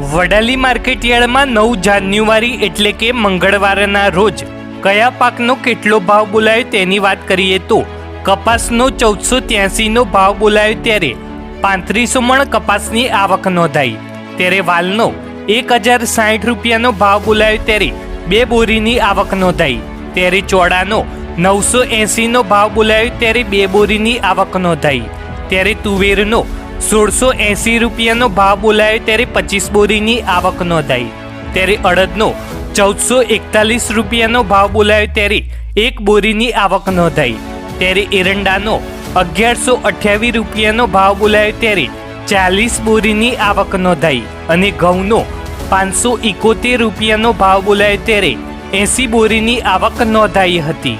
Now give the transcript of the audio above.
વડાલી માર્કેટયાર્ડમાં નવ જાન્યુઆરી એટલે કે મંગળવારના રોજ કયા પાકનો કેટલો ભાવ બોલાયો તેની વાત કરીએ તો કપાસનો ચૌદસો ત્યાસીનો ભાવ બોલાયો ત્યારે પાંત્રીસો મણ કપાસની આવક નોંધાઈ. ત્યારે વાલનો એક હજાર સાઠ રૂપિયાનો ભાવ બોલાયો ત્યારે બે બોરીની આવક નોંધાઈ. ત્યારે ચોડાનો નવસો એંસીનો ભાવ બોલાયો ત્યારે બે બોરીની આવક નોંધાઈ. ત્યારે તુવેરનો સોળસો એંસી રૂપિયાનો ભાવ બોલાયો ત્યારે પચીસ બોરીની આવક નોંધાઈ. ત્યારે અડદનો ચૌદસો એકતાલીસ રૂપિયાનો ભાવ બોલાયો ત્યારે એક બોરીની આવક નોંધાઈ. ત્યારે એરંડાનો અગિયારસો અઠ્યાવીસ રૂપિયાનો ભાવ બોલાયો ત્યારે ચાલીસ બોરીની આવક નોંધાઈ અને ઘઉંનો પાંચસો ઇકોતેર રૂપિયાનો ભાવ બોલાયો ત્યારે એંસી બોરીની આવક નોંધાઈ હતી.